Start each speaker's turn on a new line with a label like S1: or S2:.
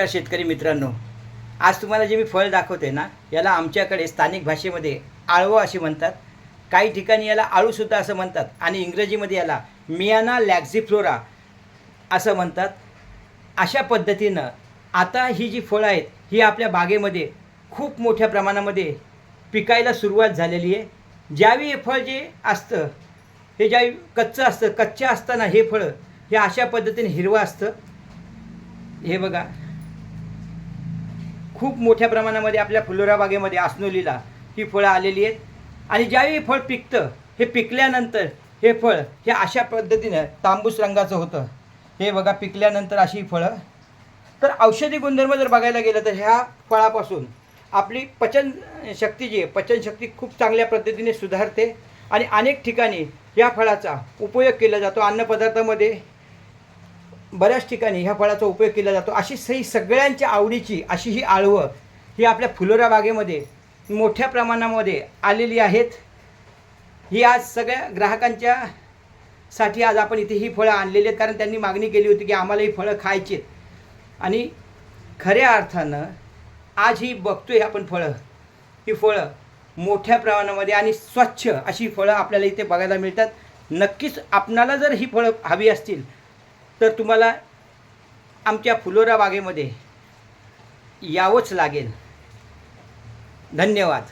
S1: शेतकरी मित्रांनो आज तुम्हाला जे मी फळ दाखवते ना याला आमच्याकडे स्थानिक भाषेमध्ये आळवं असे म्हणतात. काही ठिकाणी याला आळूसुद्धा असं म्हणतात आणि इंग्रजीमध्ये याला मियाना लॅक्झिफ्लोरा असं म्हणतात. अशा पद्धतीनं आता ही जी फळं आहेत ही आपल्या बागेमध्ये खूप मोठ्या प्रमाणामध्ये पिकायला सुरुवात झालेली आहे. ज्यावेळी हे फळ जे असतं हे ज्यावेळी कच्चं असतं कच्च्या असताना हे फळं हे अशा पद्धतीने हिरवं असतं. हे बघा खूप मोठ्या प्रमाणामध्ये आपल्या फुलोरा बागेमध्ये आसनोलीला ही फळं आलेली आहेत. आणि ज्यावेळी फळ पिकतं हे पिकल्यानंतर हे फळ हे अशा पद्धतीनं तांबूस रंगाचं होतं. हे बघा पिकल्यानंतर अशी फळं. तर औषधी गुणधर्म जर बघायला गेलं तर ह्या फळापासून आपली पचन शक्ती जी आहे पचनशक्ती खूप चांगल्या पद्धतीने सुधारते. आणि अनेक ठिकाणी या फळाचा उपयोग केला जातो. अन्नपदार्थामध्ये बऱ्याच ठिकाणी ह्या फळाचा उपयोग केला जातो. अशी सही सगळ्यांच्या आवडीची अशी ही आळवं ही आपल्या फुलोरा बागेमध्ये मोठ्या प्रमाणामध्ये आलेली आहेत. ही आज सगळ्या ग्राहकांच्या साठी आज आपण इथे ही फळं आणलेली आहेत. कारण त्यांनी मागणी केली होती की आम्हाला ही फळं खायची आहेत. आणि खऱ्या अर्थानं आज ही बघतोय आपण फळं. ही फळं मोठ्या प्रमाणामध्ये आणि स्वच्छ अशी फळं आपल्याला इथे बघायला मिळतात. नक्कीच आपणाला जर ही फळं हवी असतील तर तुम्हाला आमच्या फुलोरा बागेमध्ये यावंच लागेल. धन्यवाद.